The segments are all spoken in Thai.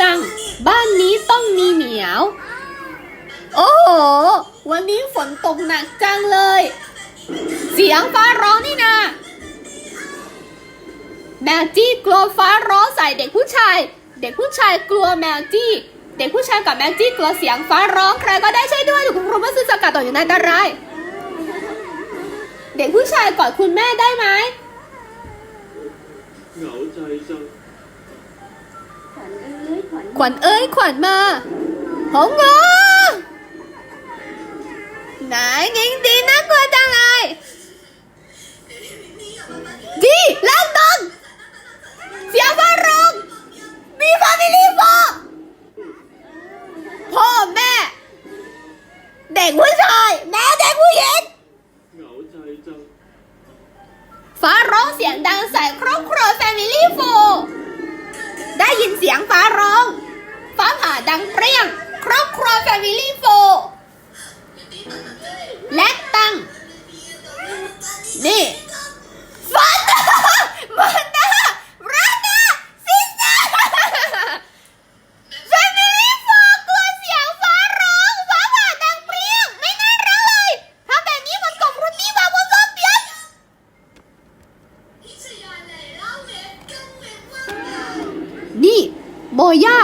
จัง บ้านนี้ต้องมีเหมียว โอ้โห วันนี้ฝนตกหนักจังเลย เสียงฟ้าร้องนี่นาแมวจี้กลัวฟ้าร้องใส่เด็กผู้ชาย เด็กผู้ชายกลัวแมวจี้ เด็กผู้ชายกับแมวจี้กลัวเสียงฟ้าร้องใครก็ได้ช่วยด้วยถูกคุณครูมาซื้อสกัดต่ออยู่ในอันตราย เด็กผู้ชายกอดคุณแม่ได้ไหมเหงาใจจัง ขวัญเอ้ยขวัญมาหงอไหนยิงดีนะกลัวจังเลยดีแล้วดัง โมย่า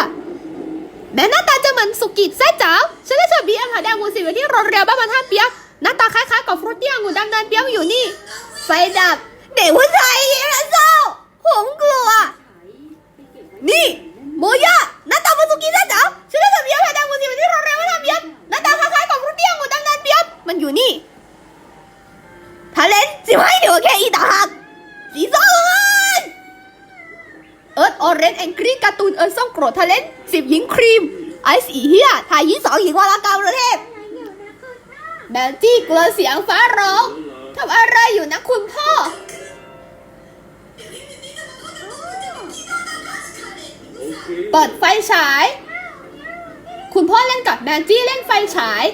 แม้หน้าตาจะเหมือนสุกิตแซ่จ๋าฉันได้ชอบบีอังหาแดงงูสิไว้ที่โรงเรียนบ้านมันท่าเปียกหน้าตาคล้ายๆกับฟรุตตี้องุ่นดำเนินเปียกอยู่นี่ ไฟดับ เด็กผู้ชายยิ้มและเจ้าผมกลัว นี่โมย่าหน้าตาเหมือนสุกิตแซ่จ๋าฉันได้ชอบบีอังหาแดงงูสิไว้ที่โรงเรียนบ้านท่าเปียกหน้าตาคล้ายๆกับฟรุตตี้องุ่นดำเนินเปียกมันอยู่นี่ทาเลนสิไม่เดี๋ยวแค่อีตาหักสีส้ม เอิร์ธออเรนแองกรีการ์ตูนเอิร์ธซ่องโกรธทะเลนสิบหญิงครีม ไอซ์อีเฮียถ่ายหญิงสองหญิงวารากรประเทศแมวจี้กลัวเสียงฟ้าร้องทำอะไรอยู่นะคุณพ่อ เปิดไฟฉาย คุณพ่อเล่นกับแมวจี้เล่นไฟฉาย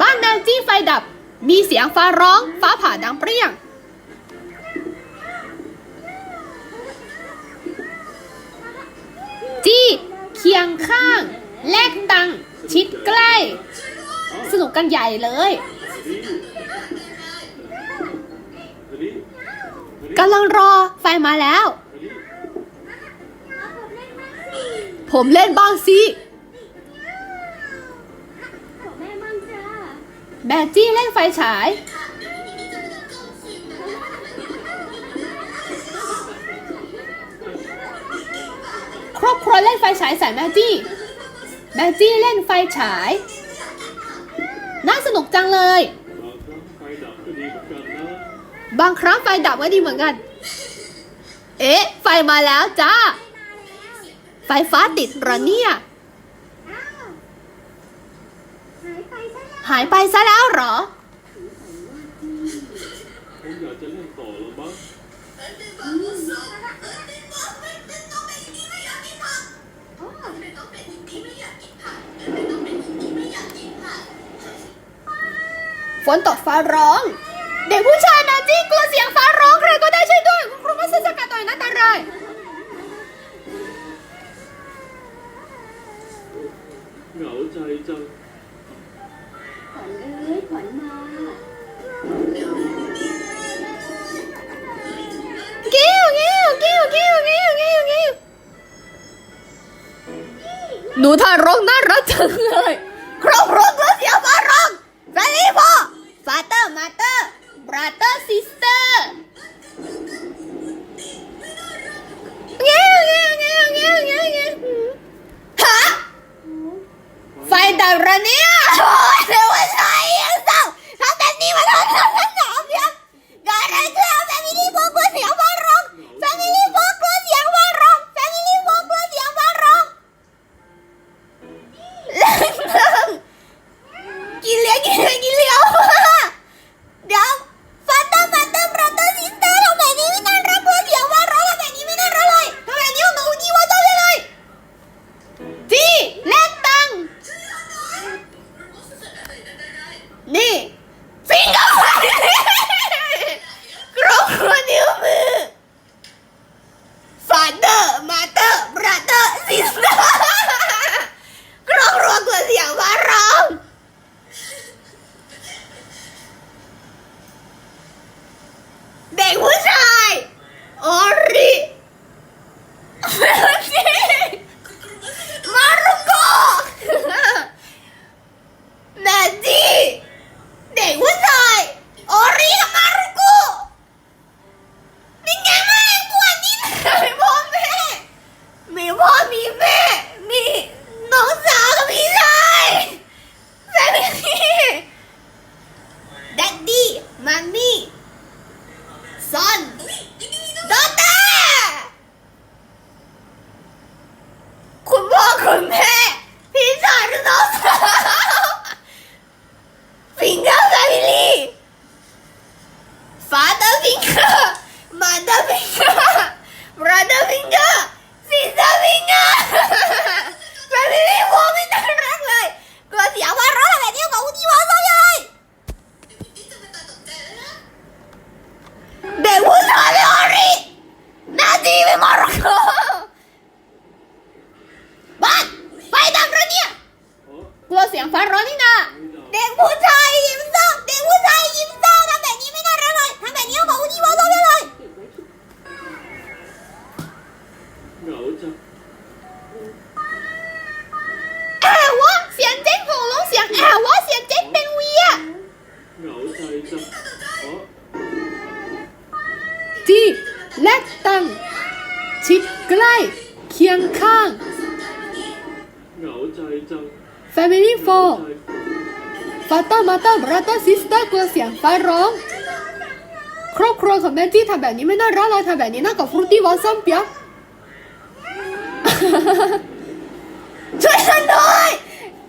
บ้านแมวจี้ไฟดับ มีเสียงฟ้าร้อง ฟ้าผ่าดังเปรี้ยง จี้เคียงข้าง แลกตังชิดใกล้ สนุกกันใหญ่เลยกำลังรอไฟมาแล้ว ผมเล่นบ้างสิแม่มั่งจ้าแบจี้เล่นไฟฉาย รอบครัวเล่นไฟฉายใส่แมจี้แมจี้เล่นไฟฉาย น่าสนุกจังเลย บางครั้งไฟดับก็ดีเหมือนกันบางครั้งไฟดับก็ดีเหมือนกันเอ๊ะ ไฟมาแล้วจ้า ไฟฟ้าติดเหรอเนี่ยอ้าวหายไปซะแล้วหายไปซะแล้วเหรอ ฝนตกฟ้าร้อง เด็กผู้ชายนะจี้กลัวเสียงฟ้าร้องใครก็ได้ช่วยด้วยคุณครูมาซื้อสกัดต่อยนะตารายเหงาใจจังขวัญเอ้ยขวัญมากิ้วกิ้วกิ้วกิ้วกิ้วกิ้วกิ้วหนูทารกน่ารักจังเลยครอบครัวกลัวเสียงฟ้าร้องแฟนนี่พ่อฟาเตอร์มาเตอ ร์บราเตอร์ซิสเตอร์กิ้วกิ้วกิ้วกิ้วกิ้วกิ้วฮะไฟดับระเนี่ยโอ้ยเร็วใจยังเศร้าทำแบบนี้มาทำทำ ฟ้าร้อง ครอบครัวของแม่ที่ทำแบบนี้ไม่น่ารักเลยทำแบบนี้น่ากับฟรุตตี้วอลซัมเปียช่วยฉันหน่อย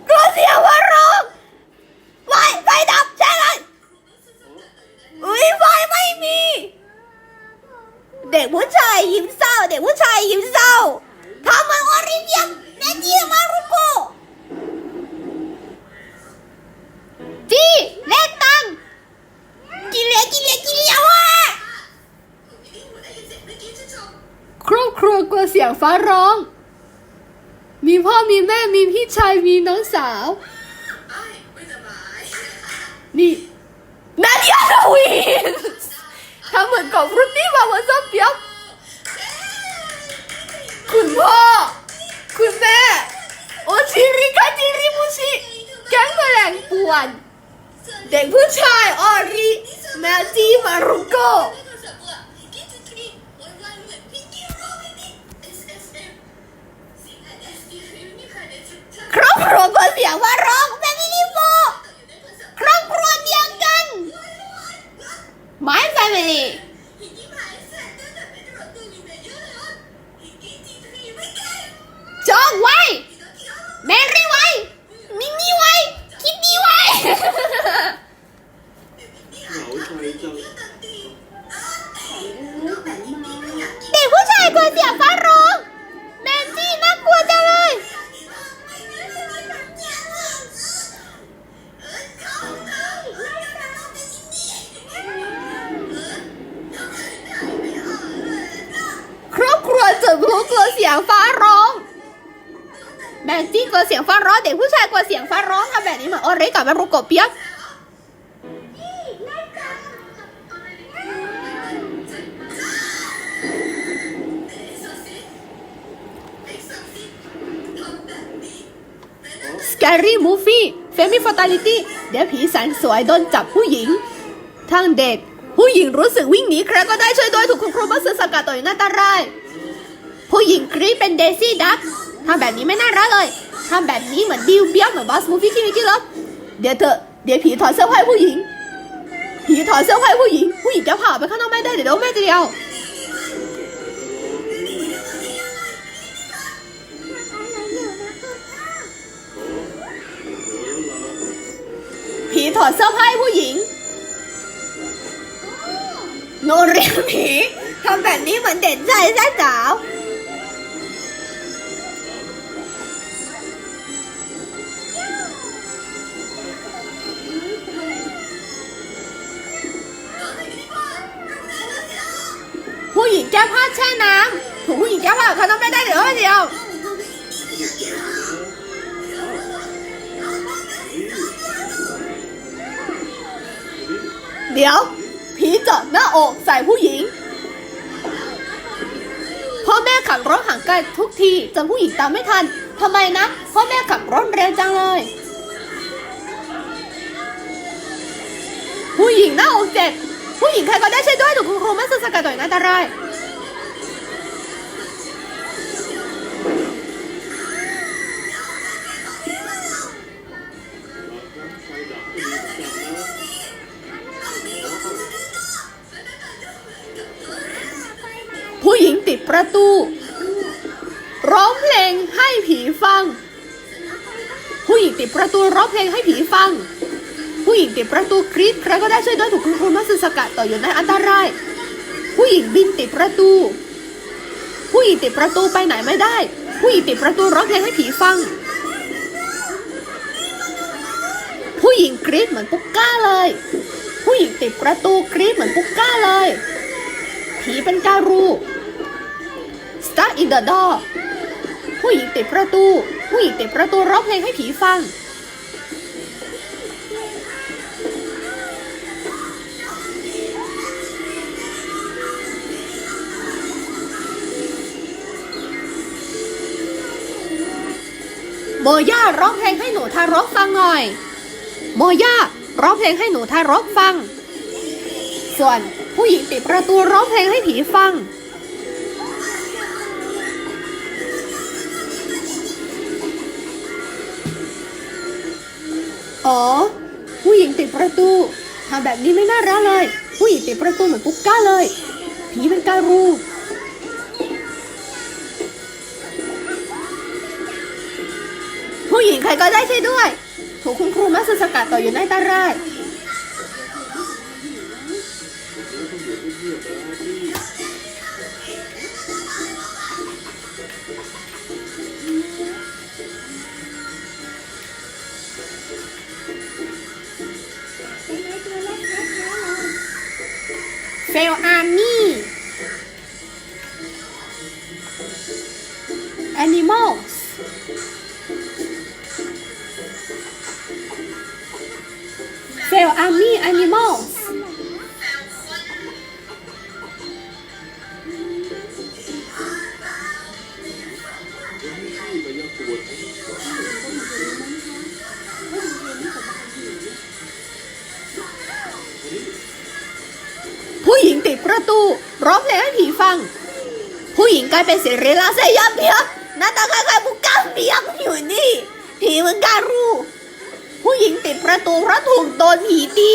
กลัวเสียงฟ้าร้องไฟไฟดับใช่เลยอุ้ยไฟไม่มี เด็กผู้ชายยิ้มเศร้า เด็กผู้ชายยิ้มเศร้าทำไมออริเบียงแม่จีมารุ กิเลกิเลกิเลวะครอบครัวกลัวเสียงฟ้าร้อง มีพ่อมีแม่มีพี่ชายมีน้องสาว นี่นาเดียฮาวินทำเหมือนกับรุตตี้มาวันซัมเปียกคุณพ่อ คุณแม่ โอชิริกาจิริมุชิ แก๊งแมลงป่วน เด็กผู้ชายออ แมวจีมารุโกครอบครัวกลัวเสียงว่าร้องแฟมิลี่โฟครอบครัวเดียวกัน My family จองไว้ แมรี่ไว้ มิมี่ไว้ คิดดีไว้ เหงาใจจัง เกลัวเสียงฟ้าร้องแมนจี้น่ากลัวจังเลยครอบครัวจุดพลุกลัวเสียงฟ้าร้องแมนจี้กลัวเสียงฟ้าร้องเด็กผู้ชายกลัวเสียงฟ้าร้องทำแบบนี้เหมือนโอเรกับมารุโกเปียก Scary Movie Family Fatality เดี๋ยวผีแสนสวยโดนจับผู้หญิง ทางเด็ก ผู้หญิงรู้สึกวิ่งหนีใครก็ได้ช่วยด้วยถูกคุณครูบัสเซอร์สกัดต่อยหน้าตาราย ผู้หญิงกรีดเป็นเดซี่ดักทำแบบนี้ไม่น่ารักเลยทำแบบนี้เหมือนดิวเบี้ยวเหมือนบอสมูฟี่ที่มิกกี้เลิฟเดี๋ยวเถอะเดี๋ยวผีถอดเสื้อผ้าผู้หญิง ผีถอดเสื้อผ้าผู้หญิง ผู้หญิงจะผ่าไปข้างนอกไม่ได้เดี๋ยวโดนแม่จะเดียว ถอดเสื้อผ้าให้ผู้หญิง โนเรียนผีทำแบบนี้เหมือนเด็กใจแซ่จ๋าวผู้หญิงแก้ผ้าแช่น้ำผู้หญิงแก้ผ้าเขาต้องไม่ได้เดี๋ยวเดียว เดี๋ยว ผีเจาะหน้าอกใส่ผู้หญิง พ่อแม่ขับรถห่างไกลทุกทีจนผู้หญิงตามไม่ทันทำไมนะ พ่อแม่ขับรถเร็วจังเลย ผู้หญิงหน้าอกเจ็บผู้หญิงใครก็ได้ช่วยด้วยถูกคุณครูมาสกัดต่อยอันตราย ติดประตูร้องเพลงให้ผีฟัง ผู้หญิงติดประตูกรีดใครก็ได้ช่วยด้วยถูกคุณครูมาสสกัดต่ออยู่ในอันตราย ผู้หญิงบินติดประตู ผู้หญิงติดประตูไปไหนไม่ได้ ผู้หญิงติดประตูร้องเพลงให้ผีฟัง ผู้หญิงกรีดเหมือนปุ๊กก้าเลย ผู้หญิงติดประตูกรีดเหมือนปุ๊กก้าเลย ผีเป็นการู Stuck in the door ผู้หญิงติดประตู ผู้หญิงติดประตูร้องเพลงให้ผีฟัง โมย่าร้องเพลงให้หนูทารกฟังหน่อย โมย่าร้องเพลงให้หนูทารกฟัง ส่วนผู้หญิงติดประตูร้องเพลงให้ผีฟัง อ๋อ ผู้หญิงติดประตูทำแบบนี้ไม่น่ารักเลย ผู้หญิงติดประตูเหมือนปุ๊กก้าเลย ผีเป็นการูผู้หญิงใครก็ได้ช่วยด้วย ถูกคุณครูมัสสกัดต่ออยู่ในอันตราย เฟลอาร์มี่ animals fail ผู้หญิลเป็นเสรีลาเซยาเปียกหน้าตาคล้ายๆบุกก้าเปียกอยู่นี่ผีเหมือนการู้ ผู้หญิงติดประตูเพราะถูกโดนผีตี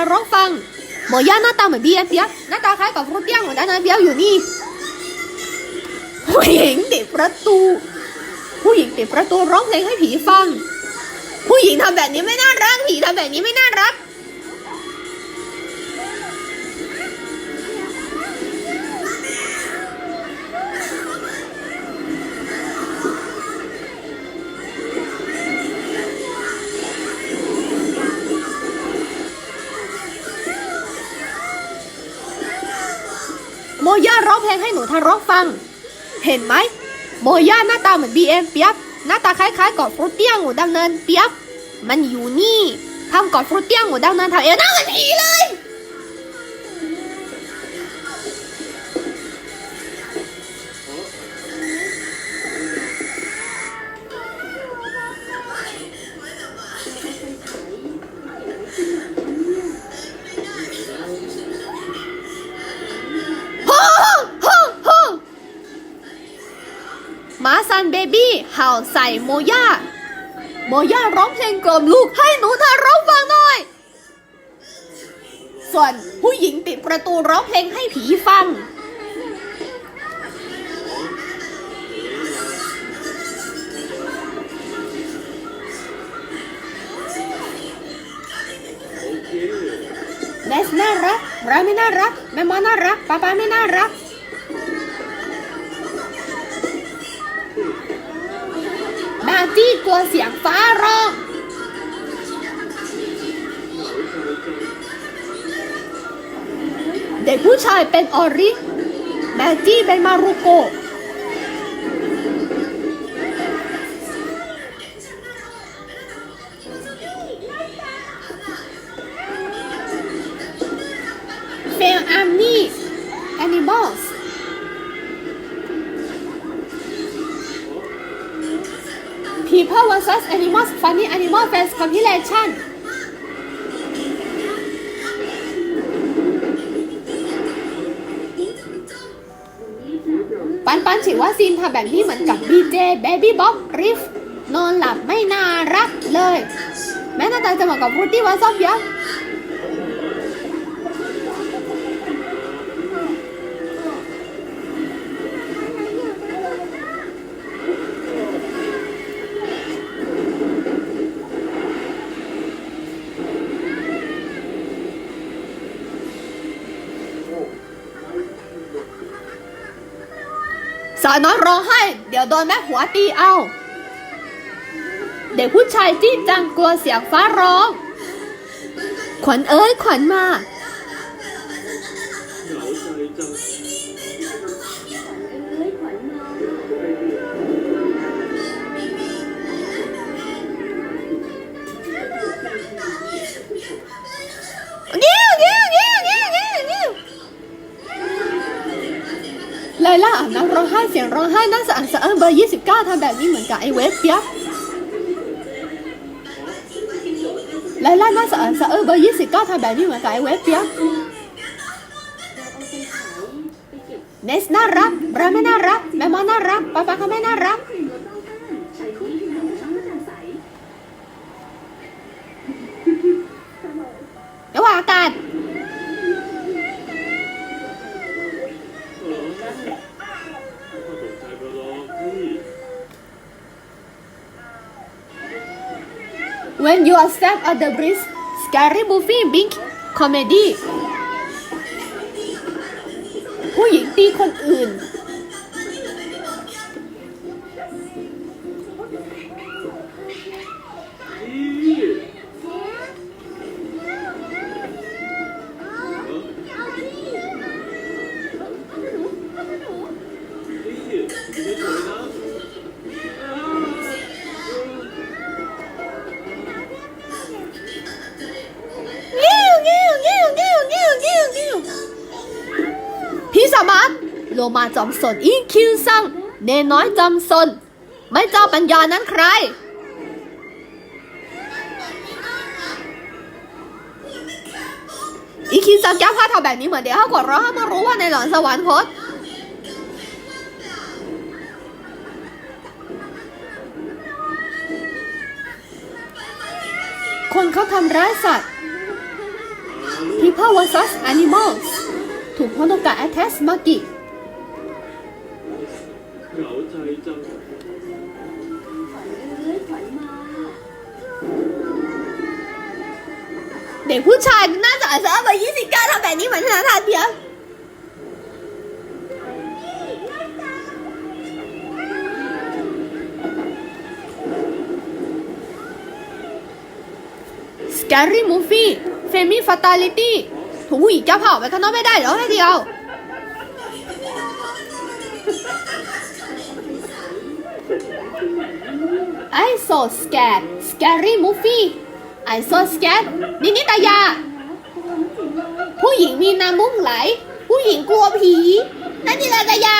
องเพลงฟังหมอย่าหน้าตาเหมือนบีเอ็มเปียกหน้าตาคล้ายกับฟรุตเตี้ยงของด้านนั้นเปียกอยู่นี่ ผู้หญิงเติดประตู ผู้หญิงเติดประตูร้องเพลงให้ผีฟัง ผู้หญิงทำแบบนี้ไม่น่ารัก ผีทำแบบนี้ไม่น่ารัก มย่าร้องเพลงให้หนูทารกฟัง เห็นไหม โมย่าหน้าตาเหมือนบีเอ็มเปียกหน้าตาคล้ายๆกับฟรุตเตี้ยงหูดังเนินเปียกมันอยู่นี่ทำกอบฟรุตเตี้ยงหูดังเนินทำเอวหน้าเหมือนผีเลย เห่าใส่โมย่า โมย่าร้องเพลงกล่อมลูกให้หนูทารกฟังหน่อย ส่วนผู้หญิงติดประตูร้องเพลงให้ผีฟังโอเคเนสน่ารักเราไม่น่ารักแม่มอน่ารักป้าป้าไม่น่ารัก แบตตี้จี้กลัวเสียงฟ้าร้อง เด็กผู้ชายเป็นออริแมจี้เป็นมารุโกเฟลอามี่แอนิมอลส์ People versus Animals Funny Animal Fans Compilation ปันปันฉีดวัคซีนทำแบบนี้เหมือนกับ BJ Baby Bob Riff นอนหลับไม่น่ารักเลย แม้หน้าตาจะเหมือนกับรูตี้วาซอบยักษ์าวน้อยร้องไห้ เดี๋ยวโดนแม่หัวตีเอา เด็กผู้ชายจี้จังกลัวเสียงฟ้าร้อง ขวัญเอ้ยขวัญมา ร้องไห้เสียงร้องไห้น่าสะอันสะเอิ้นเบอร์ยี่สิบเก้าทำแบบนี้เหมือนกับไอเวสเปียบไลล่าน่าสะอันสะเอิ้นเบอร์ยี่สิบเก้าทำแบบนี้เหมือนกับไอเวสเปียเราเอาไปขายไปเก็บเนสน่ารักบราไม่น่ารักแม่มอน่ารักป้าป้าก็ไม่น่ารัก When you are sad on the breeze scary movie big comedy ผู้หญิงตีคนอื่น มาจอมสนอีคิวซังเนน้อยจอมสน ไม่เจ้าปัญญานั้นใคร อีคิวซังแก้ผ้าทำแบบนี้เหมือนเดี๋ยวเขากดร้องให้มารู้ว่าในหลอนสวรรคตคนเขาทำร้ายสัตว์ People vs Animals ถูกฮอนกะ Attack มากิ ผู้ชายหน่าจะอาจจะเอาไปยี่สิบเก้าทำแบบนี้เหมือนธนาคารเพียงสแกรี่มูฟี่เฟมิฟาตาลิตี้ถูกผู้หญิงแก้วเผาไปข้างนอกไม่ได้เหรอแค่เดียว I so scared scary movie I so scared นินิตายา ผู้หญิงมีน้ำมุกไหล ผู้หญิงกลัวผีนั่นนี่แหละตายา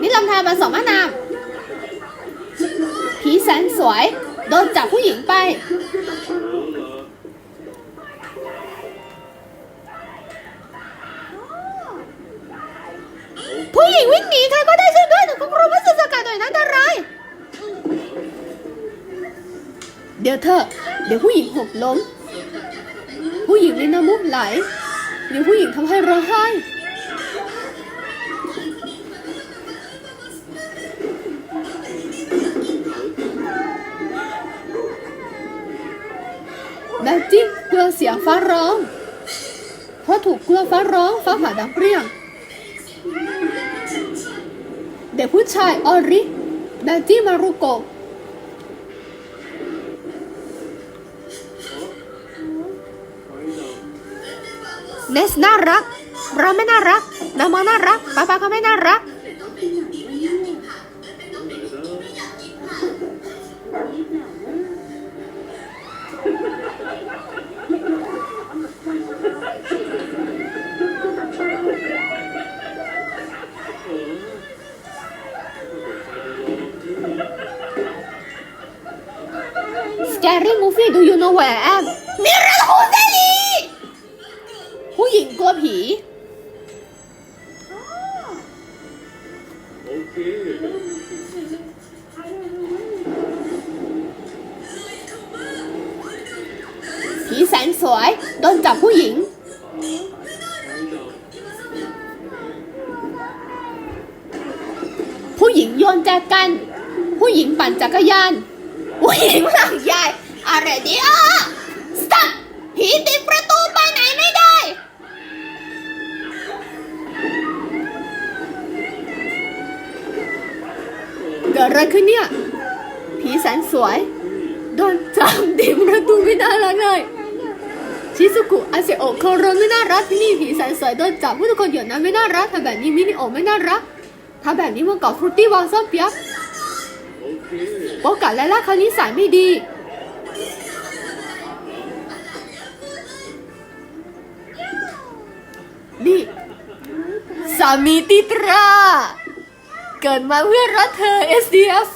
นี่ลำธารผสมมะนาวผีแสนสวย โดนจับผู้หญิงไป เดี๋ยวผู้หญิงหกล้ม ผู้หญิงมีน้ำมูกไหล เดี๋ยวผู้หญิงทำให้ร้องไห้ แมจิ้งกลัวเสียงฟ้าร้อง เพราะถูกกลัวฟ้าร้องฟ้าผ่าดังเปรี้ยง เด็กผู้ชายออริแบตตี้มารุโกะ เนสน่ารัก เราไม่น่ารักนามอน่ารักป้าป้าก็ไม่น่ารักไหนนะเออก็เปิดไฟไปรอที่ Scary movie do you know where I am ลัวผี โอเคผีแสนสวย โดนจับผู้หญิงไฟดับผู้หญิงโยนแจกัน ผู้หญิงปั่นจักรยาน ผู้หญิงหลังใหญ่อะไรดีอะ stop ผีติดประตูไอะไรขึ้นเนี่ย ผีแสนสวย โดนจับติดประตูไม่น่ารักเลยชิซุกุอาเซโอโคโรไม่น่ารักที่นี่ผีแสนสวยโดนจับผู้ทุกคนอยู่นั้นไม่น่ารักทำแบบนี้มินิโอไม่น่ารักทำแบบนี้มันก่อฟรุตตี้วางซ่อนเปียกโอเคโอกาสและล่าคราวนี้สายไม่ดีนี่สามีติตรา เกิดมาเพื่อรักเธอ SDS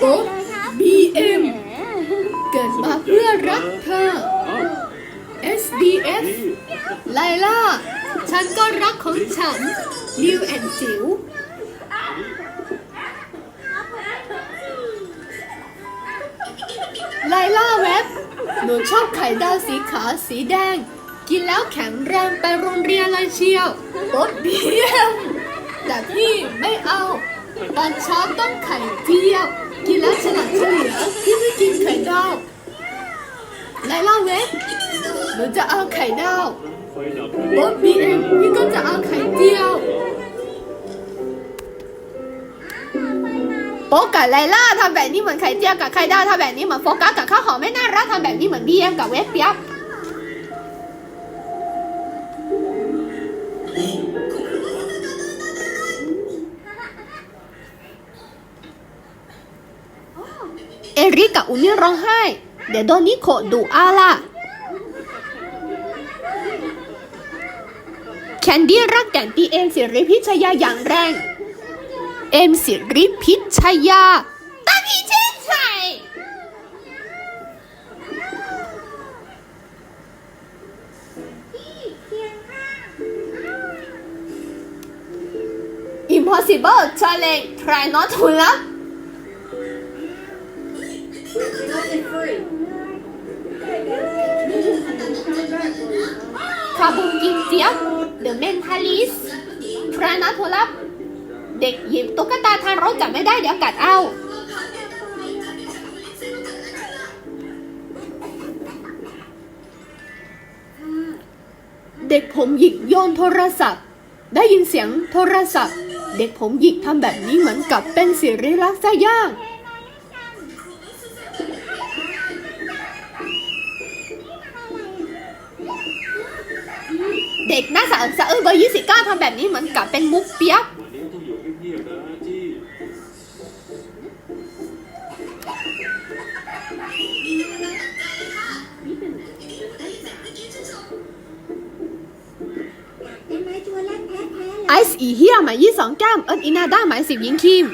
โอ๊ะ BM เกิดมาเพื่อรักเธอ SDS นี่ไลล่า ฉันก็รักของฉัน นิวแอนจิ๋วไลล่าเว็บ หนูชอบไข่ดาวสีขาวสีแดง กินแล้วแข็งแรงไปโรงเรียนเลยเชียว โอ๊ตเบียม แต่พี่ไม่เอาตอนเช้าต้องไข่เจียว กินแล้วฉลาดเฉลียวพี่ไม่กินไข่ดาวไลล่าเว็บหนูจะเอาไข่ดาวไฟดับโอ๊ตบีเอ็มพี่ก็จะเอาไข่เจียวโป๊กกับไลล่าทำแบบนี้เหมือนไข่เจียวกับไข่ดาวทำแบบนี้เหมือนโฟกัสกับข้าวหอมไม่น่ารักทำแบบนี้เหมือนบีเอ็มกับเวฟเปียบ กับอุมิร้องไห้ เดี๋ยวโดนนิโคดุอาล่ะแคนดี้รักแก่นตีเอ็มสิริพิชยาอย่างแรง เอ็มสิริพิชยาตาพีเช่นชัยเคียงข้าง impossible challenge try not to คาบุงกินเจี๊ยบ The Mentalist try not to love เด็กหยิบตุ๊กตาทารกจับไม่ได้เดี๋ยวกัดเอาเด็กผมหยิกโยนโทรศัพท์ ได้ยินเสียงโทรศัพท์ เด็กผมหยิกทำแบบนี้เหมือนกับเป็นสิริลักษณ์ซะย่าง ด็กหน้าสะอึกสะอื้นเบอร์ยี่สิบเก้าทำแบบนี้เหมือนกับเป็นมุกเปียกวันนี้ต้องอยู่เงียบๆนะจี้ได้ไหมตัวแรกแพ้แพ้ไอซ์อีเฮียหมายยี่สองแก้มเอิร์ธอีนาด้าหมายสิบยิงคิม